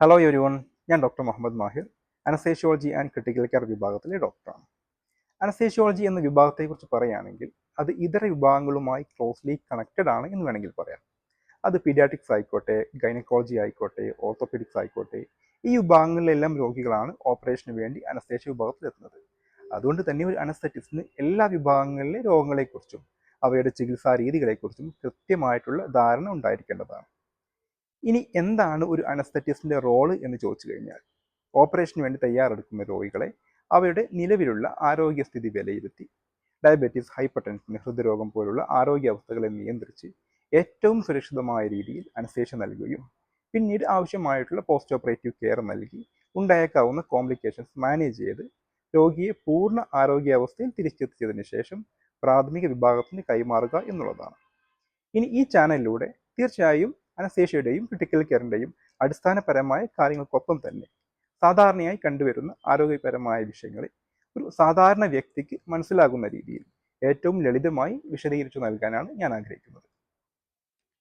Hello everyone ഞാൻ doctor Muhammad Mahir anaesthesiology and critical care വിഭാഗത്തിലെ ഡോക്ടറാണ് അനസ്തേഷ്യോളജി എന്ന വിഭാഗത്തെക്കുറിച്ച് പറയുകയാണെങ്കിൽ അത് ഇതര വിഭാഗങ്ങളുമായി ക്ലോസ്ലി കണക്റ്റഡ് ആണ് എന്ന് വേണമെങ്കിൽ പറയാം. അത് പീഡിയാട്രിക്സ് ആയിക്കോട്ടെ ഗൈനക്കോളജി ആയിക്കോട്ടെ ഓർത്തോപെഡിക്സ് ആയിക്കോട്ടെ ഈ വിഭാഗങ്ങളിലെല്ലാം രോഗികളാണ് ഓപ്പറേഷന് വേണ്ടി അനസ്തേഷ്യ വിഭാഗത്തിൽ എത്തുന്നത് അതുകൊണ്ട് തന്നെ ഒരു അനസ്തറ്റിസ്റ്റിന് എല്ലാ വിഭാഗങ്ങളിലെ രോഗങ്ങളെക്കുറിച്ചും അവയുടെ ചികിത്സാ രീതികളെക്കുറിച്ചും കൃത്യമായിട്ടുള്ള ധാരണ ഉണ്ടായിരിക്കേണ്ടതാണ്. ഇനി എന്താണ് ഒരു അനസ്തറ്റിസ്റ്റിന്റെ റോൾ എന്ന് ചോദിച്ചു കഴിഞ്ഞാൽ ഓപ്പറേഷന് വേണ്ടി തയ്യാറെടുക്കുന്ന രോഗികളെ അവരുടെ നിലവിലുള്ള ആരോഗ്യസ്ഥിതി വിലയിരുത്തി ഡയബറ്റീസ് ഹൈപ്പർ ടെൻഷൻ ഹൃദ്രോഗം പോലുള്ള ആരോഗ്യാവസ്ഥകളെ നിയന്ത്രിച്ച് ഏറ്റവും സുരക്ഷിതമായ രീതിയിൽ അനസ്തേഷ്യ നൽകുകയും പിന്നീട് ആവശ്യമായിട്ടുള്ള പോസ്റ്റ് ഓപ്പറേറ്റീവ് കെയർ നൽകി ഉണ്ടായേക്കാവുന്ന കോംപ്ലിക്കേഷൻസ് മാനേജ് ചെയ്ത് രോഗിയെ പൂർണ ആരോഗ്യാവസ്ഥയിൽ തിരിച്ചെത്തിച്ചതിന് ശേഷം പ്രാഥമിക വിഭാഗത്തിന് കൈമാറുക എന്നുള്ളതാണ്. ഇനി ഈ ചാനലിലൂടെ തീർച്ചയായും അനസ്തേഷ്യയുടെയും ക്രിട്ടിക്കൽ കെയറിന്റെയും അടിസ്ഥാനപരമായ കാര്യങ്ങൾക്കൊപ്പം തന്നെ സാധാരണയായി കണ്ടുവരുന്ന ആരോഗ്യപരമായ വിഷയങ്ങളെ ഒരു സാധാരണ വ്യക്തിക്ക് മനസ്സിലാകുന്ന രീതിയിൽ ഏറ്റവും ലളിതമായി വിശദീകരിച്ചു നൽകാനാണ് ഞാൻ ആഗ്രഹിക്കുന്നത്.